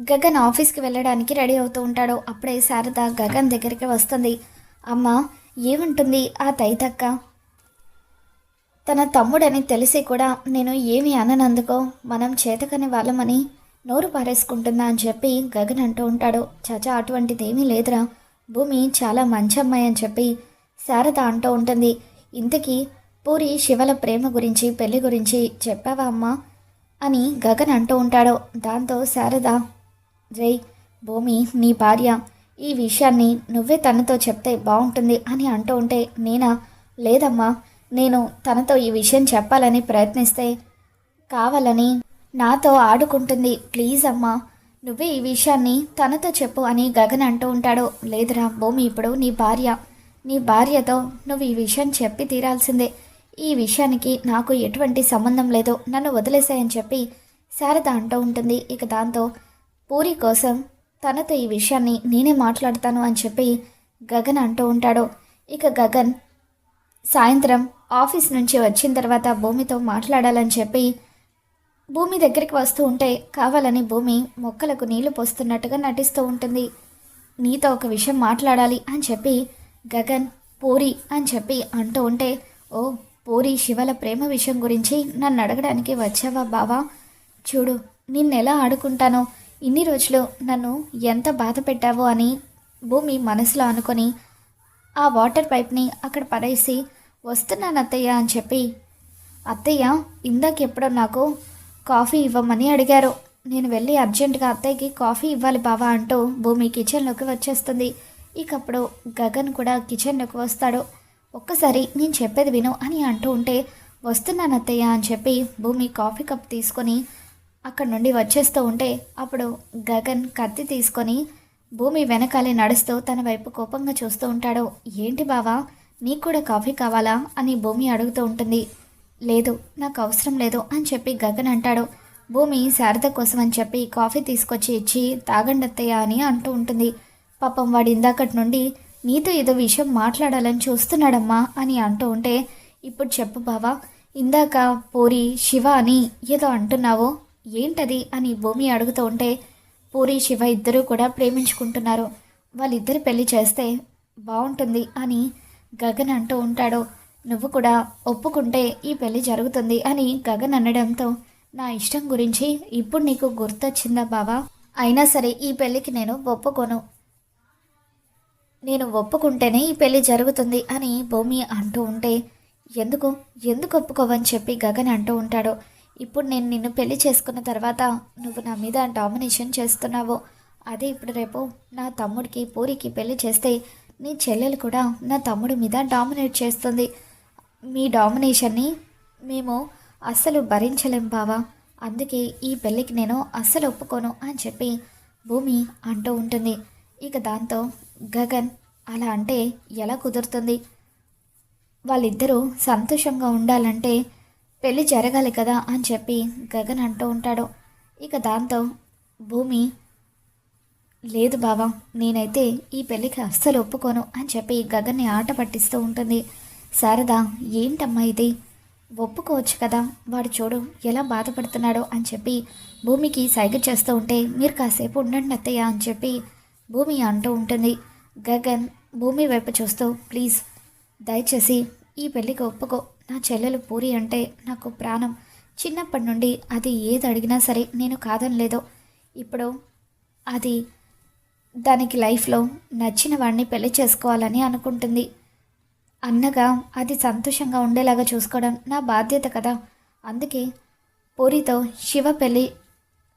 గగన్ ఆఫీస్కి వెళ్ళడానికి రెడీ అవుతూ ఉంటాడు. అప్పుడే శారద గగన్ దగ్గరికి వస్తుంది. అమ్మ ఏముంటుంది? ఆ తైతక్క. తన తమ్ముడని తెలిసి కూడా నేను ఏమి అననందుకో. మనం చేతకని వాళ్ళమని నోరు పారేసుకుంటుందా అని చెప్పి గగన్ అంటూ ఉంటాడు. చచా అటువంటిది ఏమీ లేదురా. భూమి చాలా మంచి అమ్మాయి అని చెప్పి శారద అంటూ ఉంటుంది. ఇంతకీ పూరి శివల ప్రేమ గురించి పెళ్ళి గురించి చెప్పావా అమ్మా? అని గగన్ అంటూ ఉంటాడు. దాంతో శారద రే భూమి నీ భార్య ఈ విషయాన్ని నువ్వే తనతో చెప్తే బాగుంటుంది అని అంటూ ఉంటే నేనా? లేదమ్మా నేను తనతో ఈ విషయం చెప్పాలని ప్రయత్నిస్తే కావాలని నాతో ఆడుకుంటుంది. ప్లీజ్ అమ్మా నువ్వే ఈ విషయాన్ని తనతో చెప్పు అని గగన్ అంటూ ఉంటాడు. లేదురా భూమి ఇప్పుడు నీ భార్య. నీ భార్యతో నువ్వు ఈ విషయం చెప్పి తీరాల్సిందే. ఈ విషయానికి నాకు ఎటువంటి సంబంధం లేదు. నన్ను వదిలేసాయని చెప్పి శారద అంటూ ఉంటుంది. ఇక దాంతో పూరి కోసం తనతో ఈ విషయాన్ని నేనే మాట్లాడతాను అని చెప్పి గగన్ అంటూ ఉంటాడు. ఇక గగన్ సాయంత్రం ఆఫీస్ నుంచి వచ్చిన తర్వాత భూమితో మాట్లాడాలని చెప్పి భూమి దగ్గరికి వస్తూ ఉంటే కావాలని భూమి మొక్కలకు నీళ్ళు పోస్తున్నట్టుగా నటిస్తూ ఉంటుంది. నీతో ఒక విషయం మాట్లాడాలి అని చెప్పి గగన్ పూరి అని చెప్పి అంటూ ఉంటే ఓ పూరి శివల ప్రేమ విషయం గురించి నన్ను అడగడానికి వచ్చావా బావా? చూడు నిన్నెలా ఆడుకుంటానో ఇన్ని రోజులు నన్ను ఎంత బాధ పెట్టావో అని భూమి మనసులో అనుకొని ఆ వాటర్ పైప్ని అక్కడ పడేసి వస్తున్నాను అత్తయ్య అని చెప్పి అత్తయ్య ఇందాకెప్పుడో నాకు కాఫీ ఇవ్వమని అడిగారు. నేను వెళ్ళి అర్జెంటుగా అత్తయ్యకి కాఫీ ఇవ్వాలి బావా అంటూ భూమి కిచెన్లోకి వచ్చేస్తుంది. ఇకప్పుడు గగన్ కూడా కిచెన్లోకి వస్తాడు. ఒక్కసారి నేను చెప్పేది విను అని అంటూ ఉంటే వస్తున్నాను అత్తయ్య అని చెప్పి భూమి కాఫీ కప్ తీసుకొని అక్కడ నుండి వచ్చేస్తూ ఉంటే అప్పుడు గగన్ కత్తి తీసుకొని భూమి వెనకాలే నడుస్తూ తన వైపు కోపంగా చూస్తూ ఉంటాడు. ఏంటి బావా నీకు కూడా కాఫీ కావాలా? అని భూమి అడుగుతూ ఉంటుంది. లేదు నాకు అవసరం లేదు అని చెప్పి గగన్ అంటాడు. భూమి శారద కోసం అని చెప్పి కాఫీ తీసుకొచ్చి ఇచ్చి తాగండి అని అంటూ ఉంటుంది. పాపం వాడు ఇందాకటి నుండి నీతో ఏదో విషయం మాట్లాడాలని చూస్తున్నాడమ్మా అని అంటూ ఉంటే ఇప్పుడు చెప్పు బావా ఇందాక పూరి శివ అని ఏదో అంటున్నావో ఏంటది? అని భూమి అడుగుతూ ఉంటే పూరి శివ ఇద్దరూ కూడా ప్రేమించుకుంటున్నారు. వాళ్ళిద్దరు పెళ్ళి చేస్తే బాగుంటుంది అని గగన్ అంటూ ఉంటాడు. నువ్వు కూడా ఒప్పుకుంటే ఈ పెళ్ళి జరుగుతుంది అని గగన్ అనడంతో నా ఇష్టం గురించి ఇప్పుడు నీకు గుర్తొచ్చిందా బావా? అయినా సరే ఈ పెళ్ళికి నేను ఒప్పుకోను. నేను ఒప్పుకుంటేనే ఈ పెళ్ళి జరుగుతుంది అని భూమి అంటూ ఉంటే ఎందుకు? ఎందుకు ఒప్పుకోవని చెప్పి గగన్ అంటూ ఉంటాడు. ఇప్పుడు నేను నిన్ను పెళ్ళి చేసుకున్న తర్వాత నువ్వు నా మీద డామినేషన్ చేస్తున్నావు. అదే ఇప్పుడు రేపు నా తమ్ముడికి పూరికి పెళ్ళి చేస్తే నీ చెల్లెలు కూడా నా తమ్ముడి మీద డామినేట్ చేస్తుంది. మీ డామినేషన్ని మేము అస్సలు భరించలేం బావా. అందుకే ఈ పెళ్ళికి నేను అస్సలు ఒప్పుకోను అని చెప్పి భూమి అంటూ ఉంటుంది. ఇక దాంతో గగన్ అలా అంటే ఎలా కుదురుతుంది? వాళ్ళిద్దరూ సంతోషంగా ఉండాలంటే పెళ్ళి జరగాలి కదా అని చెప్పి గగన్ అంటూ ఉంటాడు. ఇక దాంతో భూమి లేదు బావా నేనైతే ఈ పెళ్ళికి అస్సలు ఒప్పుకోను అని చెప్పి గగన్ని ఆట పట్టిస్తూ ఉంటుంది. శారదా ఏంటమ్మా ఇది? ఒప్పుకోవచ్చు కదా వాడు చూడు ఎలా బాధపడుతున్నాడో అని చెప్పి భూమికి సైగ చేస్తూ ఉంటే మీరు కాసేపు ఉండండి అత్తయ్య అని చెప్పి భూమి అంటూ ఉంటుంది. గగన్ భూమి వైపు చూస్తూ ప్లీజ్ దయచేసి ఈ పెళ్ళికి ఒప్పుకో నా చెల్లెలు పూరి అంటే నాకు ప్రాణం. చిన్నప్పటి నుండి అది ఏది అడిగినా సరే నేను కాదనలేదు ఇప్పుడు అది దానికి లైఫ్లో నచ్చిన వాడిని పెళ్ళి చేసుకోవాలని అనుకుంటుంది. అన్నగా అది సంతోషంగా ఉండేలాగా చూసుకోవడం నా బాధ్యత కదా. అందుకే పూరితో శివ పెళ్ళి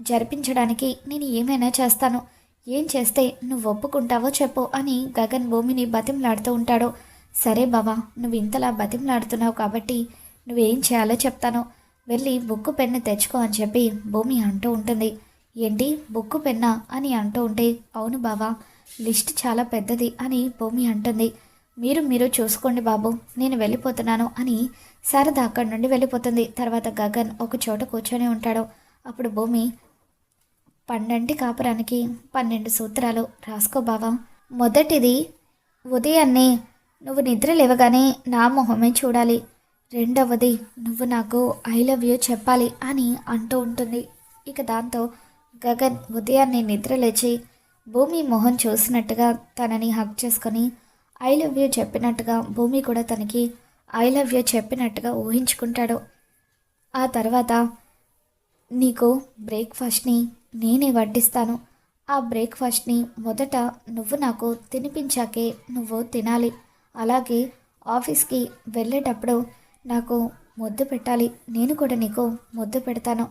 జరిపించడానికి నేను ఏమైనా చేస్తాను. ఏం చేస్తే నువ్వు ఒప్పుకుంటావో చెప్పు అని గగన్ భూమిని బతిమలాడుతూ ఉంటాడు. సరే బావా నువ్వు ఇంతలా బతిమలాడుతున్నావు కాబట్టి నువ్వేం చేయాలో చెప్తాను. వెళ్ళి బుక్కు పెన్ను తెచ్చుకో అని చెప్పి భూమి అంటూ ఉంటుంది. ఏంటి బుక్కు పెన్నా అని అంటూ ఉంటే అవును బావా లిస్ట్ చాలా పెద్దది అని భూమి అంటుంది. మీరు మీరు చూసుకోండి బాబు నేను వెళ్ళిపోతున్నాను అని శారద అక్కడి నుండి వెళ్ళిపోతుంది. తర్వాత గగన్ ఒక చోట కూర్చొని ఉంటాడు. అప్పుడు భూమి పన్నెండు కాపురానికి పన్నెండు సూత్రాలు రాసుకో బావా. మొదటిది ఉదయాన్నే నువ్వు నిద్ర లేవగానే నా మొహమే చూడాలి. రెండవది నువ్వు నాకు ఐ లవ్ యూ చెప్పాలి అని అంటూ ఉంటుంది. ఇక దాంతో గగన్ ఉదయాన్నే నిద్ర లేచి భూమి మొహం చూసినట్టుగా తనని హక్ చేసుకొని ఐ లవ్ యూ చెప్పినట్టుగా భూమి కూడా తనకి ఐ లవ్ యూ చెప్పినట్టుగా ఊహించుకుంటాడు. ఆ తర్వాత నీకు బ్రేక్ఫాస్ట్ని నేనే వడ్డిస్తాను. ఆ బ్రేక్ఫాస్ట్ని మొదట నువ్వు నాకు తినిపించాకే నువ్వు తినాలి. అలాగే ఆఫీస్కి వెళ్ళేటప్పుడు నాకు ముద్దు పెట్టాలి. నేను కూడా నీకు ముద్దు పెడతాను.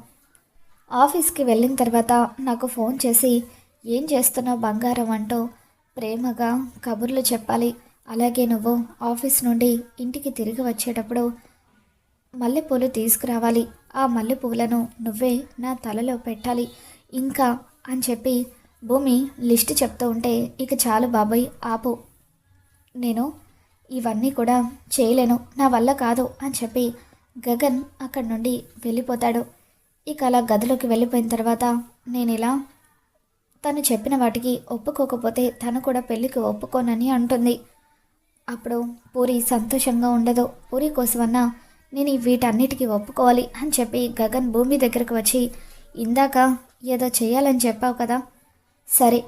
ఆఫీస్కి వెళ్ళిన తర్వాత నాకు ఫోన్ చేసి ఏం చేస్తున్నావు బంగారం? అంటూ ప్రేమగా కబుర్లు చెప్పాలి. అలాగే నువ్వు ఆఫీస్ నుండి ఇంటికి తిరిగి వచ్చేటప్పుడు మల్లెపూలు తీసుకురావాలి. ఆ మల్లెపూలను నువ్వే నా తలలో పెట్టాలి. ఇంకా అని చెప్పి భూమి లిస్ట్ చెప్తూ ఉంటే ఇక చాలు బాబాయ్ ఆపు. నేను ఇవన్నీ కూడా చేయలేను నా వల్ల కాదు అని చెప్పి గగన్ అక్కడి నుండి వెళ్ళిపోతాడు. ఇక అలా గదిలోకి వెళ్ళిపోయిన తర్వాత నేను ఇలా తను చెప్పిన వాటికి ఒప్పుకోకపోతే తను కూడా పెళ్ళికి ఒప్పుకోనని అంటుంది. అప్పుడు పూరి సంతోషంగా ఉండదు. పూరి కోసమన్నా నేను వీటన్నిటికీ ఒప్పుకోవాలి అని చెప్పి గగన్ భూమి దగ్గరకు వచ్చి ఇందాక ఏదో చేయాలని చెప్పావు కదా? సరే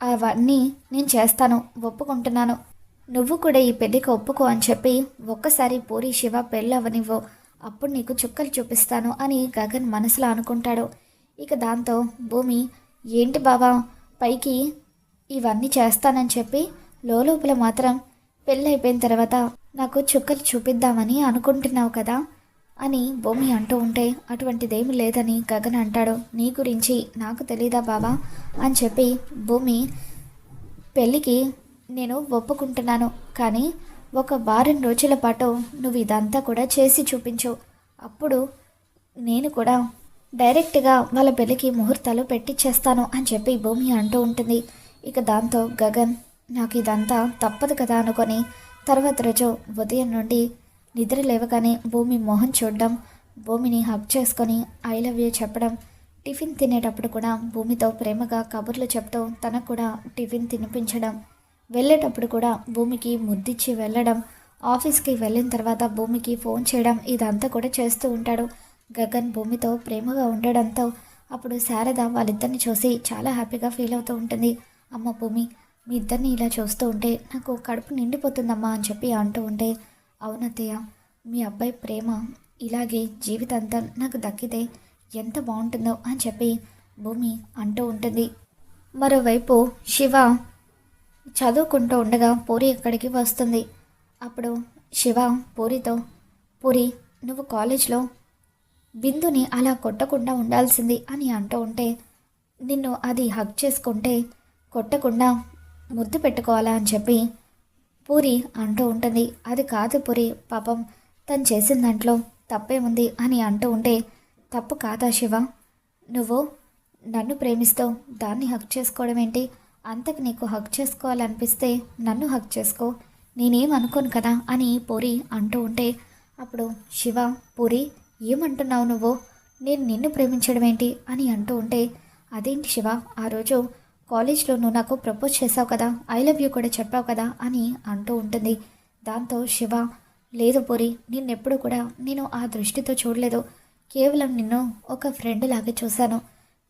అవన్నీ నేను చేస్తాను ఒప్పుకుంటున్నాను. నువ్వు కూడా ఈ పెళ్ళికి ఒప్పుకో అని చెప్పి ఒక్కసారి పూరి శివ పెళ్ళవనివ్వు. అప్పుడు నీకు చుక్కలు చూపిస్తాను అని గగన్ మనసులో అనుకుంటాడు. ఇక దాంతో భూమి ఏంటి బావా పైకి ఇవన్నీ చేస్తానని చెప్పి లోపల మాత్రం పెళ్ళి అయిపోయిన తర్వాత నాకు చుక్కలు చూపిద్దామని అనుకుంటున్నావు కదా అని భూమి అంటూ ఉంటే అటువంటిదేమి లేదని గగన్ అంటాడు. నీ గురించి నాకు తెలీదా బావా అని చెప్పి భూమి పెళ్ళికి నేను ఒప్పుకుంటున్నాను కానీ ఒక వారం రోజుల పాటు నువ్వు ఇదంతా కూడా చేసి చూపించు. అప్పుడు నేను కూడా డైరెక్ట్గా వాళ్ళ పెళ్ళికి ముహూర్తాలు పెట్టిచ్చేస్తాను అని చెప్పి భూమి అంటూ ఉంటుంది. ఇక దాంతో గగన్ నాకు ఇదంతా తప్పదు కదా అనుకొని తర్వాత రోజు ఉదయం నుండి నిద్ర లేవగానే భూమి మొహం చూడడం భూమిని హక్ చేసుకొని ఐ లవ్ యూ చెప్పడం టిఫిన్ తినేటప్పుడు కూడా భూమితో ప్రేమగా కబుర్లు చెప్తూ తనకు కూడా టిఫిన్ తినిపించడం. వెళ్ళేటప్పుడు కూడా భూమికి ముద్దిచ్చి వెళ్ళడం ఆఫీస్కి వెళ్ళిన తర్వాత భూమికి ఫోన్ చేయడం ఇదంతా కూడా చేస్తూ ఉంటాడు. గగన్ భూమితో ప్రేమగా ఉండడంతో అప్పుడు శారద వాళ్ళిద్దరిని చూసి చాలా హ్యాపీగా ఫీల్ అవుతూ ఉంటుంది. అమ్మ భూమి మీ ఇద్దరిని ఇలా చూస్తూ ఉంటే నాకు కడుపు నిండిపోతుందమ్మా అని చెప్పి అంటూ ఉంటే అవునత్తయ్య మీ అబ్బాయి ప్రేమ ఇలాగే జీవితాంతం నాకు దక్కితే ఎంత బాగుంటుందో అని చెప్పి భూమి అంటూ ఉంటుంది. మరోవైపు శివ చదువుకుంటూ ఉండగా పూరి ఇక్కడికి వస్తుంది. అప్పుడు శివ పూరితో పూరి నువ్వు కాలేజ్లో బిందుని అలా కొట్టకుండా ఉండాల్సింది అని అంటూ ఉంటే నిన్ను అది హక్ చేసుకుంటే కొట్టకుండా ముద్దు పెట్టుకోవాలా అని చెప్పి పూరి అంటూ ఉంటుంది. అది కాదు పూరి పాపం తను చేసిన దాంట్లో తప్పేముంది అని అంటూ ఉంటే తప్పు కాదా శివ? నువ్వు నన్ను ప్రేమిస్తావు దాన్ని హక్ చేసుకోవడం ఏంటి? అంతకు నీకు హక్ చేసుకోవాలనిపిస్తే నన్ను హక్ చేసుకో. నేనేం అనుకోను కదా అని పూరి అంటూ ఉంటే అప్పుడు శివ పూరి ఏమంటున్నావు నువ్వు? నేను నిన్ను ప్రేమించడం ఏంటి? అని అంటూ ఉంటే అదేంటి శివ ఆ రోజు కాలేజ్లో నువ్వు నాకు ప్రపోజ్ చేసావు కదా ఐ లవ్ యూ కూడా చెప్పావు కదా అని అంటూ ఉంటుంది. దాంతో శివ లేదు పూరి నిన్నెప్పుడు కూడా నేను ఆ దృష్టితో చూడలేదు. కేవలం నిన్ను ఒక ఫ్రెండ్ లాగా చూశాను.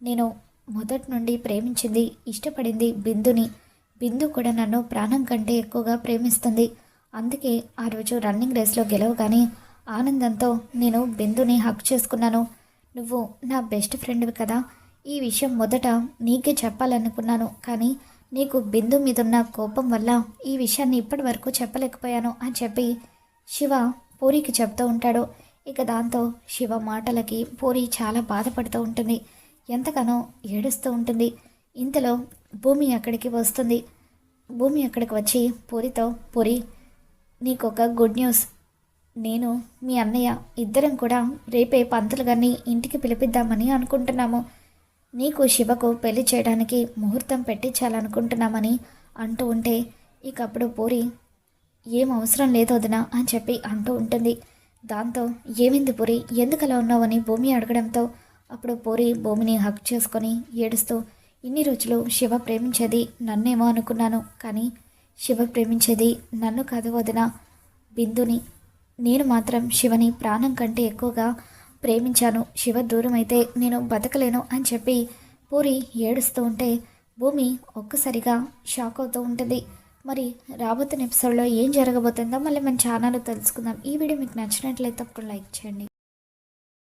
నేను మొదటి నుండి ప్రేమించింది ఇష్టపడింది బిందుని. బిందు కూడా నన్ను ప్రాణం కంటే ఎక్కువగా ప్రేమిస్తుంది. అందుకే ఆ రోజు రన్నింగ్ రేస్లో గెలవగానే ఆనందంతో నేను బిందుని హక్ చేసుకున్నాను. నువ్వు నా బెస్ట్ ఫ్రెండ్వి కదా. ఈ విషయం మొదట నీకే చెప్పాలనుకున్నాను. కానీ నీకు బిందు మీదున్న కోపం వల్ల ఈ విషయాన్ని ఇప్పటి వరకు చెప్పలేకపోయాను అని చెప్పి శివ పూరికి చెప్తూ ఉంటాడు. ఇక దాంతో శివ మాటలకి పూరి చాలా బాధపడుతూ ఉంటుంది. ఎంతగానో ఏడుస్తూ ఉంటుంది. ఇంతలో భూమి అక్కడికి వస్తుంది. భూమి అక్కడికి వచ్చి పూరితో పూరి నీకొక గుడ్ న్యూస్ నేను మీ అన్నయ్య ఇద్దరం కూడా రేపే పంతులు గారిని ఇంటికి పిలిపిద్దామని అనుకుంటున్నాము. నీకు శివకు పెళ్ళి చేయడానికి ముహూర్తం పెట్టించాలనుకుంటున్నామని అంటూ ఉంటే ఇక అప్పుడు పూరి ఏం అవసరం లేదు వదినా అని చెప్పి అంటూ ఉంటుంది. దాంతో ఏమైంది పూరి? ఎందుకలా ఉన్నావని భూమి అడగడంతో అప్పుడు పూరి భూమిని హక్ చేసుకొని ఏడుస్తూ ఇన్ని రోజులు శివ ప్రేమించేది నన్నేమో అనుకున్నాను కానీ శివ ప్రేమించేది నన్ను కాదు వదిన. బిందుని నేను మాత్రం శివని ప్రాణం కంటే ఎక్కువగా ప్రేమించాను. శివ దూరం అయితే నేను బతకలేను అని చెప్పి పూరి ఏడుస్తూ ఉంటే భూమి ఒక్కసారిగా షాక్ అవుతూ ఉంటుంది. మరి రాబోతున్న ఎపిసోడ్లో ఏం జరగబోతుందో మళ్ళీ మన ఛానల్ తెలుసుకుందాం. ఈ వీడియో మీకు నచ్చినట్లయితే తప్పకుండా లైక్ చేయండి.